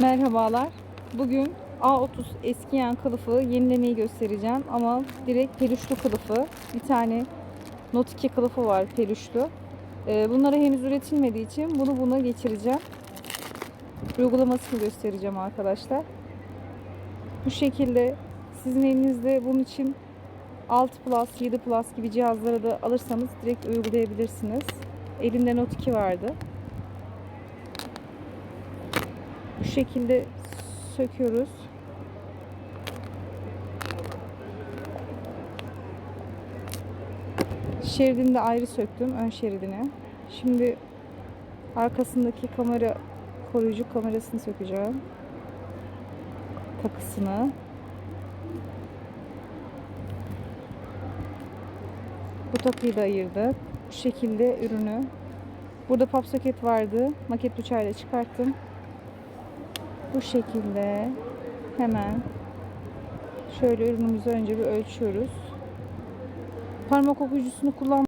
Merhabalar. Bugün A30 eskiyen kılıfı yenilemeyi göstereceğim ama direkt peluşlu kılıfı. Bir tane Note 2 kılıfı var peluşlu. Ee, bunlara henüz üretilmediği için bunu buna geçireceğim. Uygulamasını göstereceğim arkadaşlar. Bu şekilde sizin elinizde bunun için 6 Plus, 7 Plus gibi cihazları da alırsanız direkt uygulayabilirsiniz. Elimde Note 2 vardı. Bu şekilde söküyoruz. Şeridini de ayrı söktüm. Ön şeridini. Şimdi arkasındaki kamera koruyucu kamerasını sökeceğim. Takısını. Bu takıyı da ayırdık. Bu şekilde ürünü. Burada pop soket vardı. Maket bıçağıyla çıkarttım. Bu şekilde hemen şöyle ürünümüzü önce bir ölçüyoruz. Parmak okuyucusunu kullan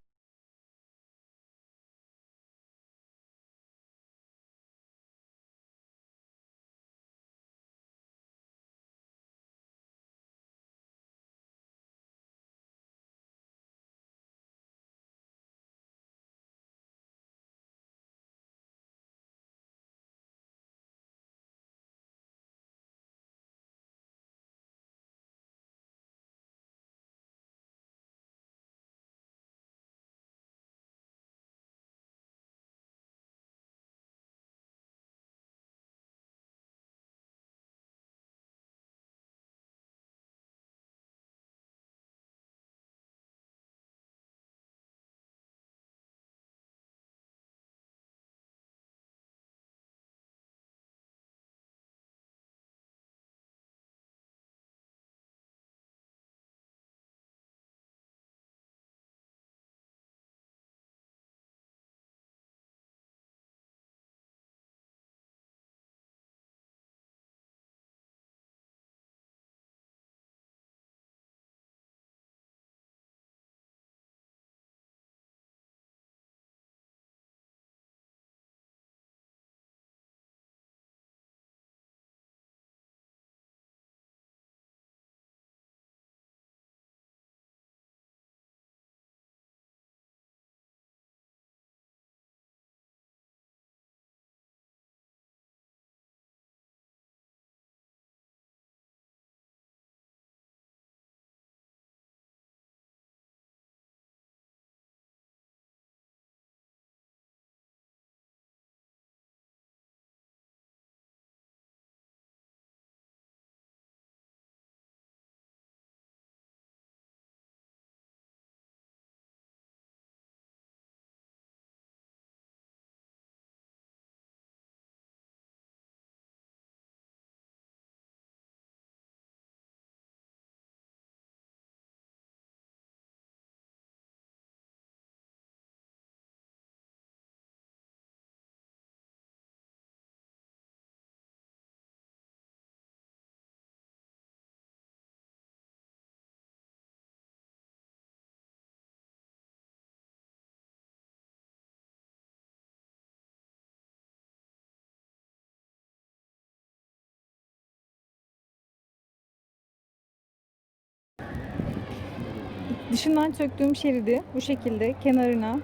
Dışından söktüğüm şeridi bu şekilde kenarına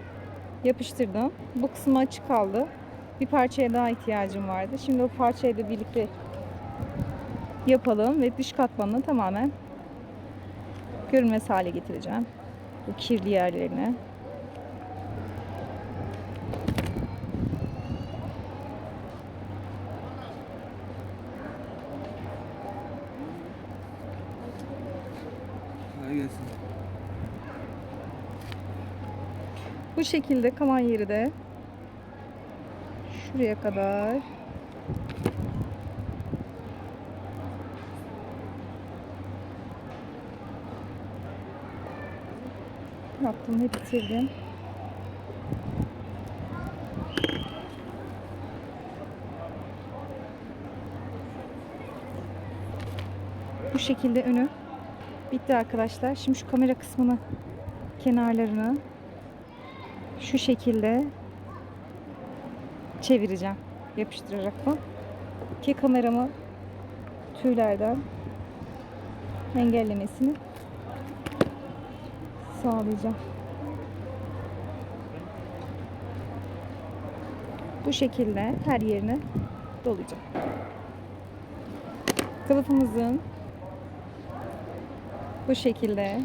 yapıştırdım. Bu kısmı açık kaldı. Bir parçaya daha ihtiyacım vardı. Şimdi o parçayı da birlikte yapalım ve dış katmanını tamamen görünmez hale getireceğim. Bu kirli yerlerini. Bu şekilde kalan yeri de şuraya kadar yaptım hep bitirdim. Bu şekilde önü bitti arkadaşlar. Şimdi şu kamera kısmını kenarlarını şu şekilde çevireceğim yapıştırarak bu. ki kameramı tüylerden engellemesini sağlayacağım. Bu şekilde her yerine dolayacağım. Kılıfımızın bu şekilde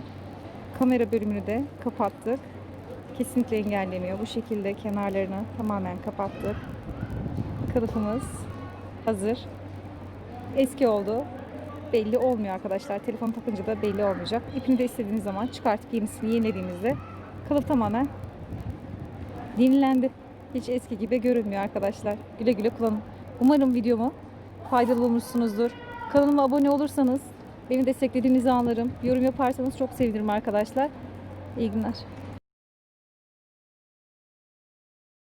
kamera bölümünü de kapattık. Kesinlikle engellemiyor. Bu şekilde kenarlarını tamamen kapattık. Kılıfımız hazır. Eski oldu. Belli olmuyor arkadaşlar. Telefon takınca da belli olmayacak. İpini de istediğiniz zaman çıkartıp yenisini yenilediğinizde kılıf tamamen yenilendi. Hiç eski gibi görünmüyor arkadaşlar. Güle güle kullanın. Umarım videomu faydalı bulmuşsunuzdur. Kanalıma abone olursanız beni desteklediğinizi anlarım. Yorum yaparsanız çok sevinirim arkadaşlar. İyi günler.